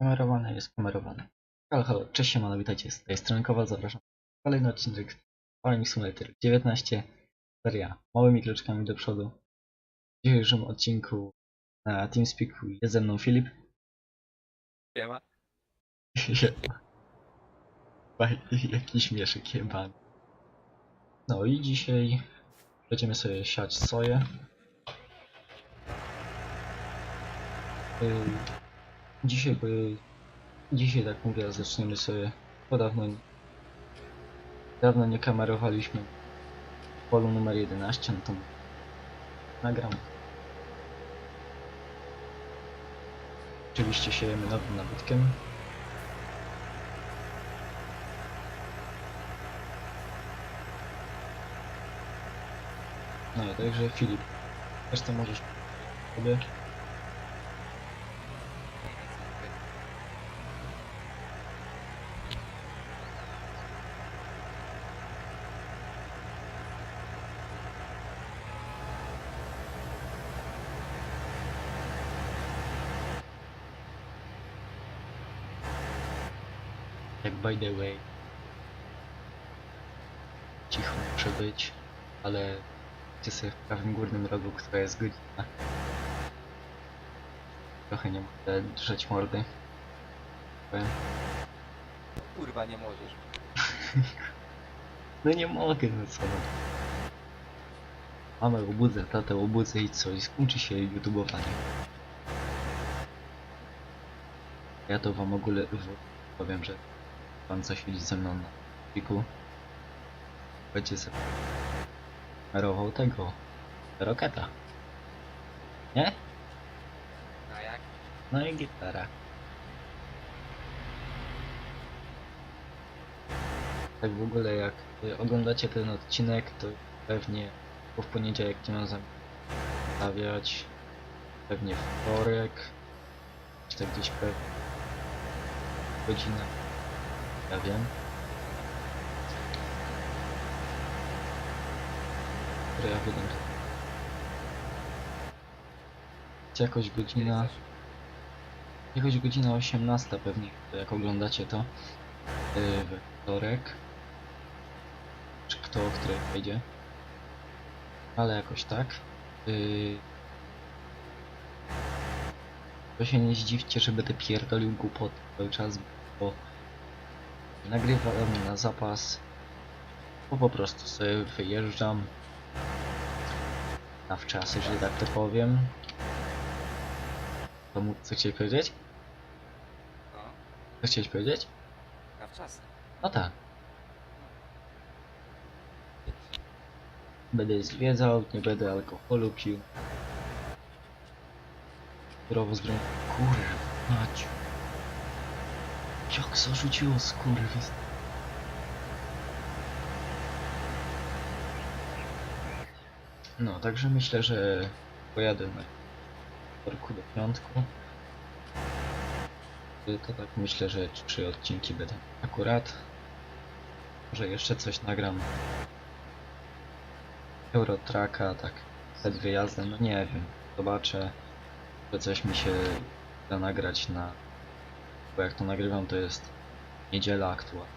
Kamerowane jest kamerowane. Halo, halo, cześć siemano, witajcie, z tej strony Kowal, zapraszam. Kolejny odcinek Farming Simulator 19, seria małymi kroczkami do przodu. W dzisiejszym odcinku na TeamSpeaku jest ze mną Filip. Siema. Baj- Jaki śmieszek jebany. No i dzisiaj będziemy sobie siać soję. Yy, Dzisiaj, bo dzisiaj tak mówię, zaczniemy sobie, bo dawno, dawno nie kamerowaliśmy polu numer 11, no to nagram. Oczywiście siejemy nowym nabytkiem. No i także Filip, też to możesz sobie. Jak by the way. Cicho muszę być, ale gdzie sobie w prawym górnym rogu, która jest godzina. Trochę nie mogę drzeć mordy. Kurwa, nie możesz. No nie mogę, no co. Mamę obudzę, tatę obudzę i co? I skończy się youtubowanie. Ja to wam ogóle powiem, że pan co siedzi ze mną na piku będzie sobie kamerował tego roketa. Nie? A jak? No i gitara. Tak w ogóle jak oglądacie ten odcinek, to pewnie w poniedziałek nie mam stawiać. Pewnie w wtorek. Czy tak gdzieś pewnie. Godzina. Ja wiem. Które ja wydam. Jakoś godzina. Jakoś godzina 18 pewnie, jak oglądacie to yy, we wtorek. Czy kto o której wejdzie. Ale jakoś tak. Yy... To się nie zdziwcie, że będę pierdolił głupot cały czas, bo nagrywam na zapas, bo po prostu sobie wyjeżdżam na wczasy, że tak to powiem. To mu co chciałeś powiedzieć? No, Co chciałeś powiedzieć? a w czas. No tak. Będę zwiedzał, nie będę alkoholu pił. Zdrowo zdrowo. Kurwa, Maciu. Jak zarzuciło skurwys. No, także myślę, że pojadę na torku do piątku. Y, To tak myślę, że trzy odcinki będą akurat. Może jeszcze coś nagram. Eurotraka, tak przed wyjazdem, no nie wiem. Zobaczę, że coś mi się da nagrać na... Bo jak to nagrywam, to jest niedziela aktualna.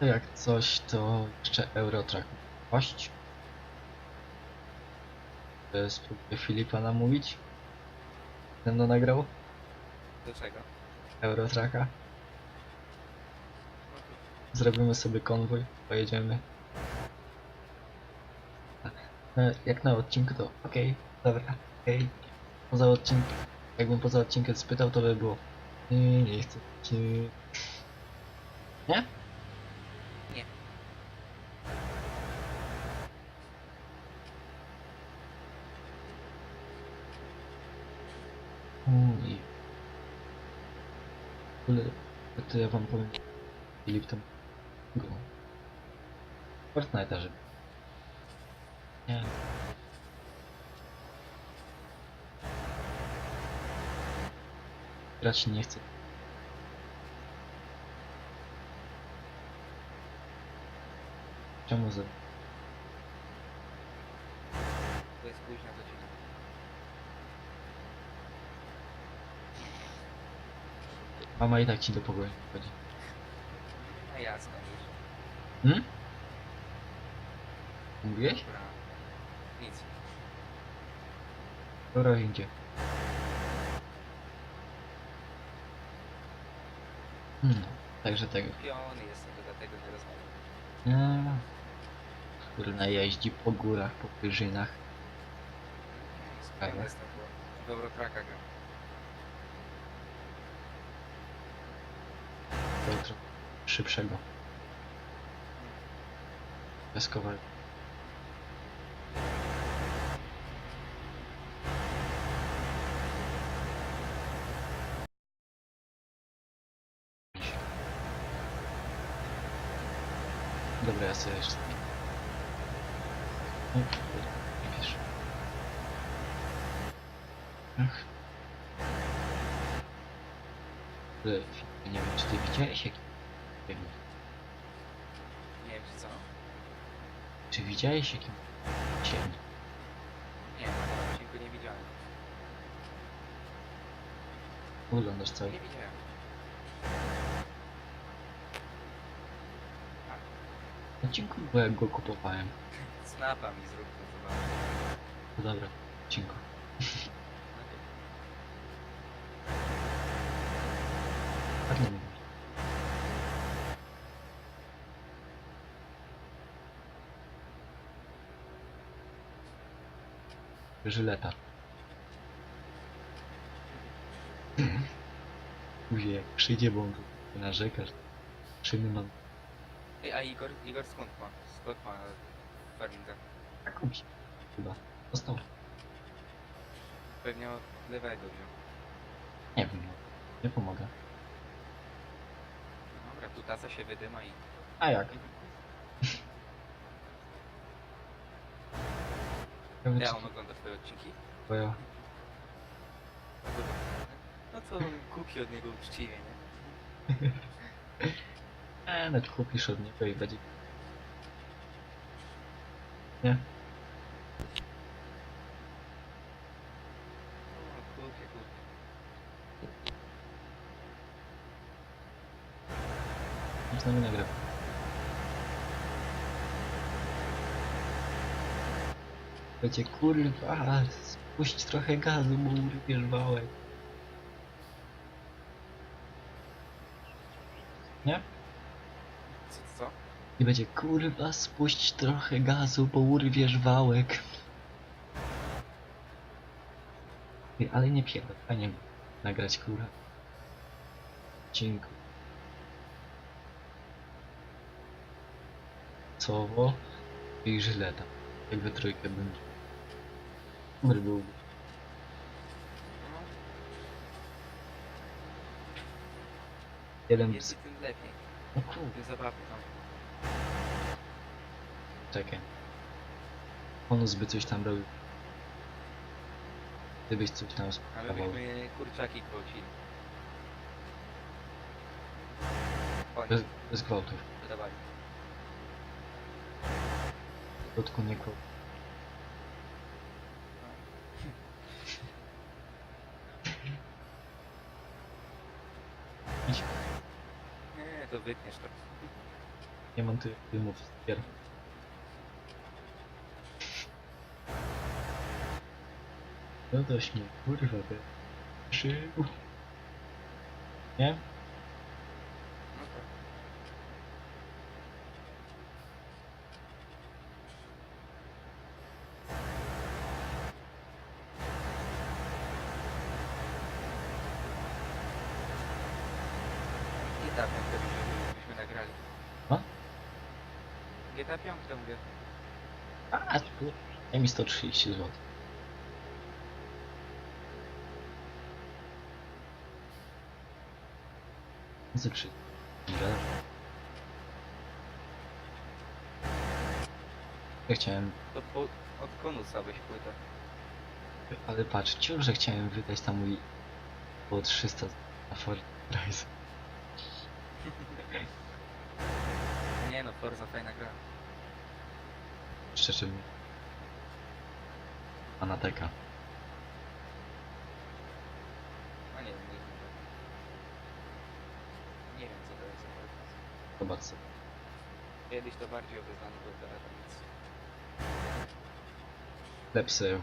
Jak coś, to jeszcze Eurotrack paść. E, Spróbuję Filipa namówić. Będę nagrał Do czego? Eurotracka. Zrobimy sobie konwój, pojedziemy. E, Jak na odcinku to okej, dobra, okej. Poza odcinkiem, jakbym poza odcinkiem spytał, to by było nie, nie chcę. Nie? Nie. Uj. W ogóle, to ja wam powiem, Filip tam go. Fortnite'a, żeby. Nie. raczej nie chcę. Czemu za... To jest późna godzina. Mama i tak ci do pokoju chodzi. No jasne. Hmm? Mówiłeś? Dobra. Nic. Dobra, idzie. Hmm, także tego. Dlatego nie rozmawiam. No. Kurna jeździ po górach, po wyżynach. Jestem, bo dobro kraka gram. To trochę szybszego. Piaskowego. Dobra, No, nie wiesz. Ach. Nie wiem, czy ty widziałeś jaki... filmik? Nie wiem, co? Czy widziałeś jaki... cień? Nie, na odcinku nie widziałem. Oglądasz cały... Nie widziałem. No dziękuję, bo jak go kupowałem. Snapa mi zrób to zobacz. No dobra, dziękuję. Ładnie mówisz. Żyleta. Później jak przyjdzie, bo on tu narzekasz. Czyny mam Ej, a Igor, Igor skąd ma? Skąd ma farmingę? taką się chyba. Dostał. Pewnie od lewego wziął. Nie wiem, no. nie pomogę. Dobra, tu tasa się wydyma i... A jak? Ja on ogląda twoje odcinki? Bo ja No to kupi od niego uczciwie, nie? E, no kupisz od niego i będzie. Nie? No, kupię, kupię. Nic na mnie nagra. Będzie kurwa, spuść trochę gazu, bo urwiesz wałek. Nie? I będzie kurwa, spuść trochę gazu, bo urwiesz wałek. Ty, ale nie pierdol, fajnie nagrać kurwa. Dziękuję. Cowo i żyleta. Jak we trójkę będzie. Dobry był. No, Jeden jest lepiej. No kurde, tam. Czekaj. Bonus by coś tam robił. Gdybyś coś tam Ale sprawował. byśmy kurczaki gwałcili. Bez, Oni bez gwałtów. wydawali. W środku nie gwałt. Idź. Nie, to wytniesz to. Nie mam tych filmów z gier. No dość mnie, kurwa, by. Żył. Nie? GTA 5 byśmy, nagrali. Co? GTA 5 mówię. A, tu. Daj mi 130 zł. Ile? Ja chciałem, To po, od konusa weź płytę. ale patrz, ciągle że chciałem wydać tam mój po 300 na Ford Rise. Nie no, Forza fajna gra. Szczerze mi. Anateka. No nie wiem, nie wiem. zobacz sobie. Kiedyś to bardziej obeznany był teraz, więc... Lepszy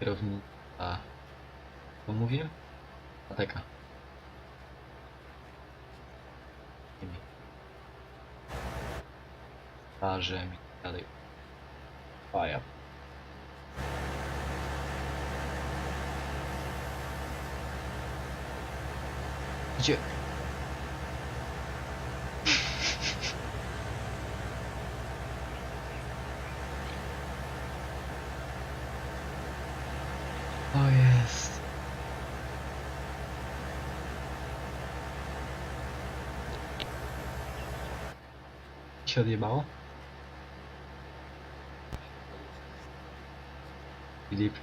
kierownik, a... Co mówię? Ateka. Starzem i dalej. Faja. Gdzie? O jest. Się odjebało? Filip.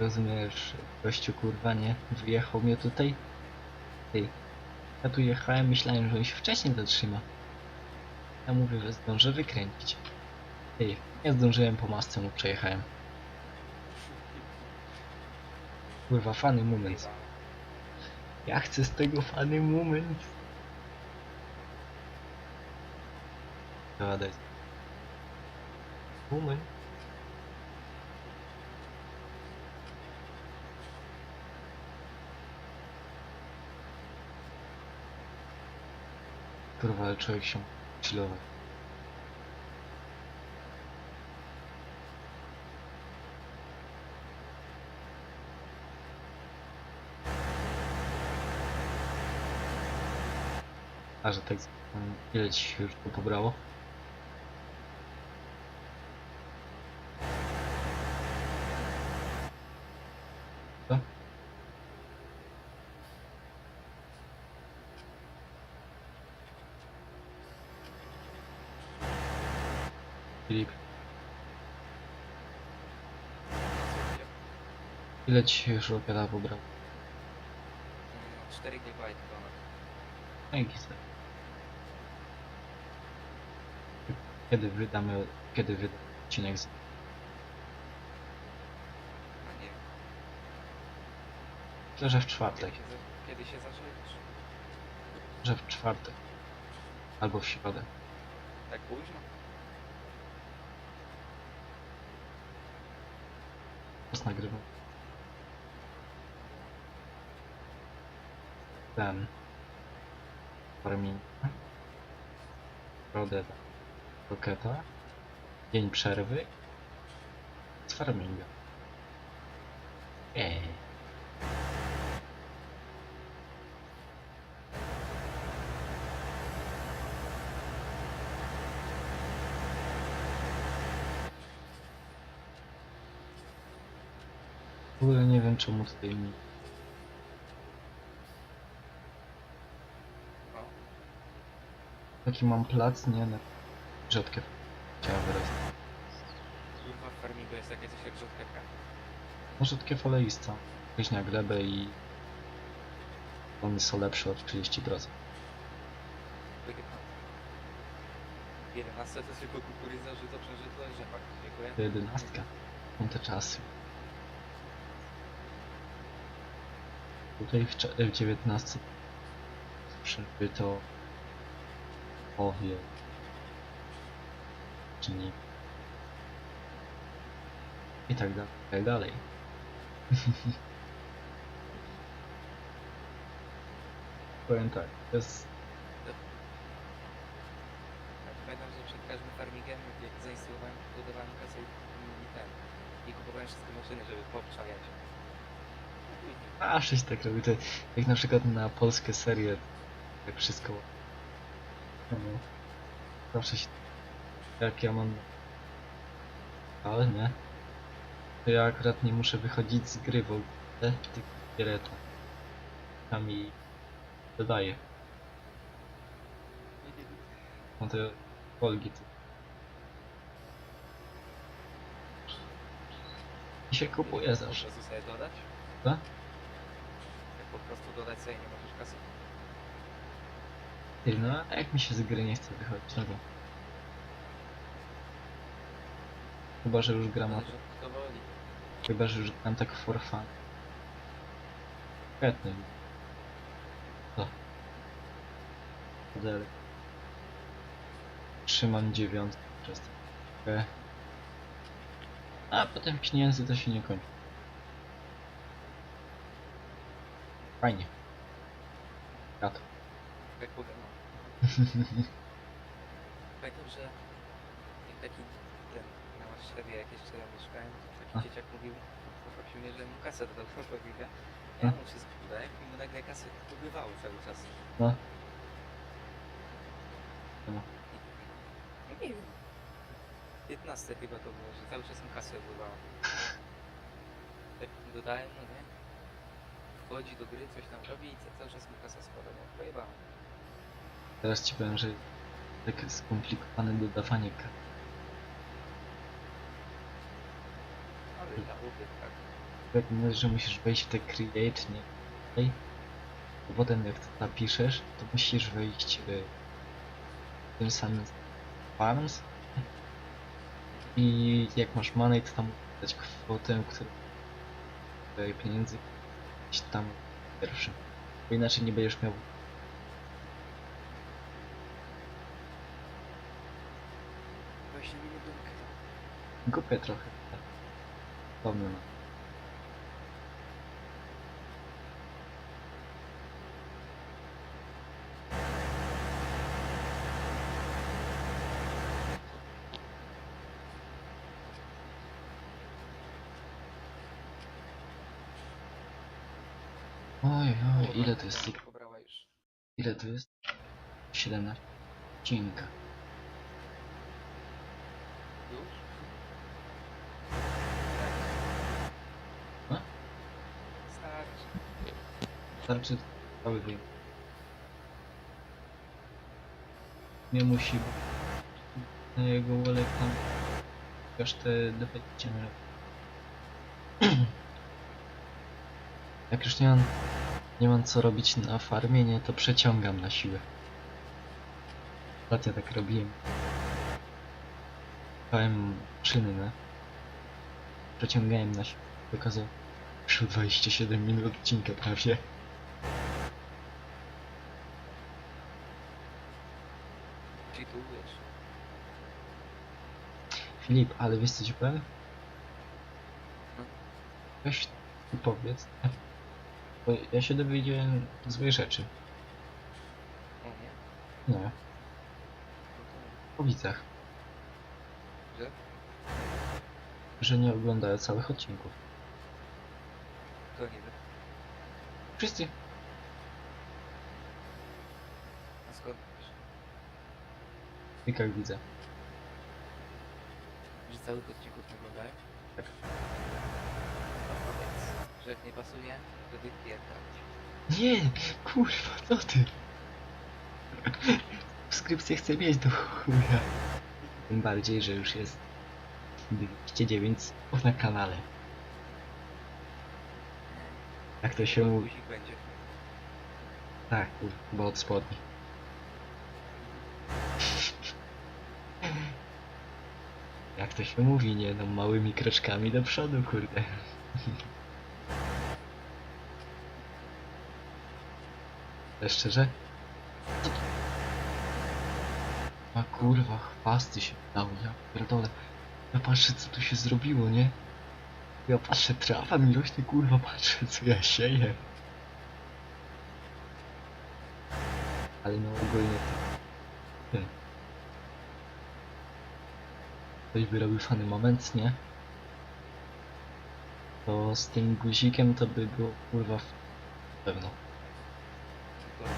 Rozumiesz, gościu kurwa nie wyjechał mnie tutaj? Ty. Ja tu jechałem, myślałem, że on się wcześniej zatrzyma. Ja mówię, że zdążę wykręcić. Ty, nie zdążyłem po masce mu przejechałem. Kurwa, fany moment. Ja chcę z tego fany moment. Dać. Moment. Kurwa, ale człowiek się chillował. A że tak ile ci się już pobrało? Co? Filip, ile ci już opiada pobrało? 4 GB ponad. Dzięki sobie. Kiedy wydamy, kiedy wydamy odcinek z... A nie wiem. Myślę, że w Kiedy czwartek. się, za- kiedy się? Że w czwartek. Albo w środę. Tak późno? Teraz nagrywam. Ten. Farming. Środę. Roketa. Dzień przerwy. Z farminga. Eee. W ogóle nie wiem czemu tutaj No. taki mam plac, nie na rzadkie chciała wyrazić. Kurwa w farmingu jest takie coś jak rzodkiewka. No rzadkie faleista. Wyźnia glebę i one są lepsze o 30%. Wygrywa. 11 to jest tylko kukurydza, żyto, przeżyto, rzepak. Dziękuję. To jedenastka. Są te czasy. Tutaj w, w 19 przebyto owie czyni i tak dalej, tak dalej. Powiem tak, to jest Ja pamiętam, że przed każdym farmingiem jak zainstalowałem, dodawałem kasę i, i. I kupowałem wszystkie maszyny, żeby poobczajać. A, coś tak robi. To jak na przykład na polskie serie, tak wszystko. No, zawsze się. Jak ja mam. Ale nie. To ja akurat nie muszę wychodzić z gry w ogóle, tylko giereta. Tam i dodaję. No to Polgi to. I się kupuje zawsze. Co? Po prostu dodać sobie nie możesz kasy. Ty, no a jak mi się z gry nie chce wychodzić, no to. Chyba, że już gram na Zależy od kto woli. Chyba, że już gram tak for fun. Świetny. Co? modele. Trzymam dziewiątkę przez trochę. A potem pieniędzy to się nie kończy. Fajnie. Jak powiem, no. Pamiętam, że jak taki ten na Warszawie jak jeszcze ja mieszkałem, to taki A. dzieciak mówił, poprosił mnie, żebym mu kasę dodał do Pawika. A. Ja mu wszystko dodałem i mu nagle kasy pobywało cały czas. No. No nie wiem. 15 chyba to było, że cały czas mu kasę opływało. Tak dodałem, no nie? Wchodzi do gry, coś tam robi i ca- cały czas mu kasa spada, no. Teraz ci powiem, że tak skomplikowane dodawanie kart. Ale ja lubię tak. Jak mówisz, że musisz wejść w te create, nie? To potem jak to napiszesz, to musisz wejść w tym samym farms i jak masz money, to tam dać kwotę, którą daje pieniędzy gdzieś tam pierwszym. Bo inaczej nie będziesz miał 20 minut do gry. Głupie trochę. tak. Ile to jest? Kurwa, Pobrała już. Ile to jest? 17. Odcinka. Już? A? Starczy. Starczy cały wyjazd. Nie musi na jego wolę tam chociaż te 20 minut. Jak już nie mam, nie mam co robić na farmie, nie, to przeciągam na siłę. Ostatnio tak robiłem. Pałem no. Przeciągałem na siłę. Wykazał już 27 minut odcinka prawie. Filip, ale wiesz co ci powiem? No. Weź tu powiedz. Bo ja się dowiedziałem złej rzeczy. Nie. Nie, No po widzach. że? Że nie oglądają całych odcinków. To nie wiem. Wszyscy. A skąd wiesz? W klikach widzę. Że całych odcinków nie oglądałem? Tak. No powiedz, jak nie pasuje, to wypierdalać. Nie, kurwa, co ty? Subskrypcję chcę mieć do chuja. Tym bardziej, że już jest 209 słów na kanale. Jak to się mówi? Guzik będzie. Tak, kurwa, bo od spodni. Jak to się mówi, nie? No małymi kroczkami do przodu, kurde. Szczerze? A kurwa, chwasty się dało, ja pierdolę. Ja patrzę co tu się zrobiło, nie? Ja patrzę, trawa mi rośnie, kurwa, patrzę co ja sieję. Ale no ogólnie to... Ktoś by robił fany moment, nie? To z tym guzikiem to by było kurwa w... pewno. Tylko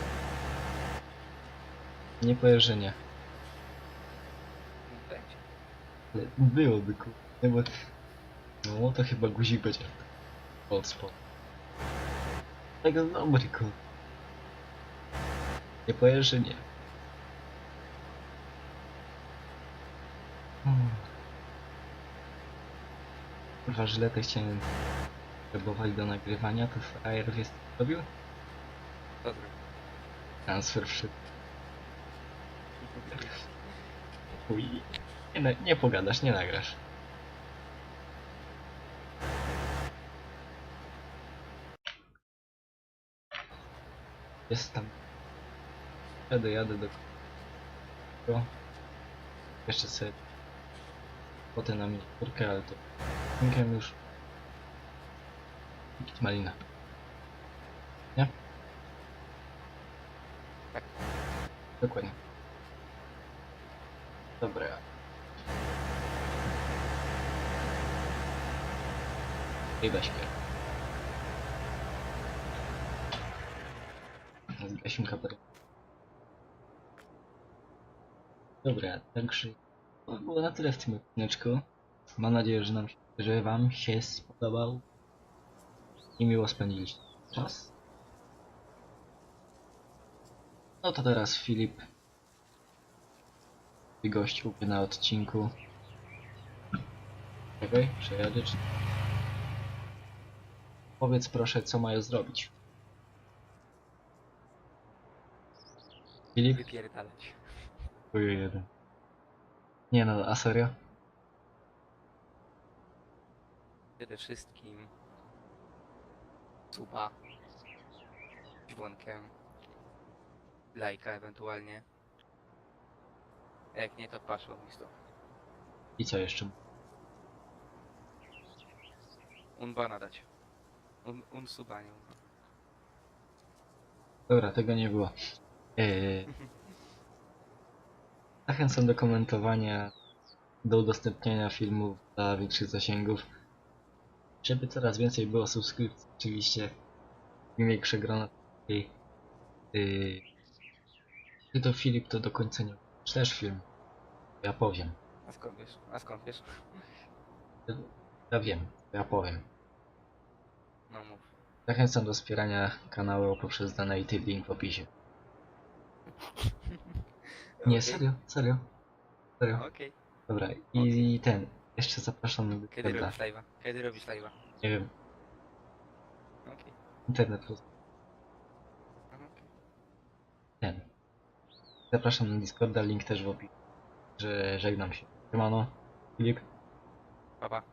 Nie powiesz, że nie. nie będzie. Ale byłoby. No bo... No to chyba guzik będzie. Old spot. Tego dobry kurwa. Nie powiesz, że nie. Hmm. Kurwa, żyletę chciałem próbować do nagrywania, to frajer wiesz co zrobił? To. Transfer wszedł. Chuj. Nie, na- nie pogadasz, nie nagrasz. Jest tam Jadę, jadę do kogo. Jeszcze sobie potem na miniaturkę, ale to linkiem już. Kit malina. Nie? Tak. Dokładnie. Dobra. I weź mnie. Zgasimy kamerę. Dobra, także to było na tyle w tym odcineczku. Mam nadzieję, że nam że wam się spodobał i miło spędziliście czas. No to teraz Filip i mnie na odcinku. Czekaj, przejadę czy... Powiedz proszę, co mają zrobić. Filip? Wypierdalać. Ojej, jeden. Nie no, a serio? Przede wszystkim suba, dzwonkiem, lajka ewentualnie. Jak nie, to paszło mi to. I co jeszcze? Unbana dać. Un, nie. Dobra, tego nie było. Eee, zachęcam do komentowania, do udostępniania filmów dla większych zasięgów. Żeby coraz więcej było subskrypcji, oczywiście. Im większe grono. Yy, ty to Filip, to do końca nie... Czy też film? Ja powiem. A skąd wiesz? A skąd wiesz? Ja wiem, ja powiem. No mów. Zachęcam do wspierania kanału poprzez donate link w opisie. Nie, Okej. serio, serio. Serio. Okej. Dobra, i ten. Jeszcze zapraszam na Kiedy robisz live'a? Kiedy robisz live'a? Nie wiem, Okej. internet plus Aha, okej. ten. Zapraszam na Discorda, link też w opisie. Że żegnam się. Siemano, Filip. Pa, pa.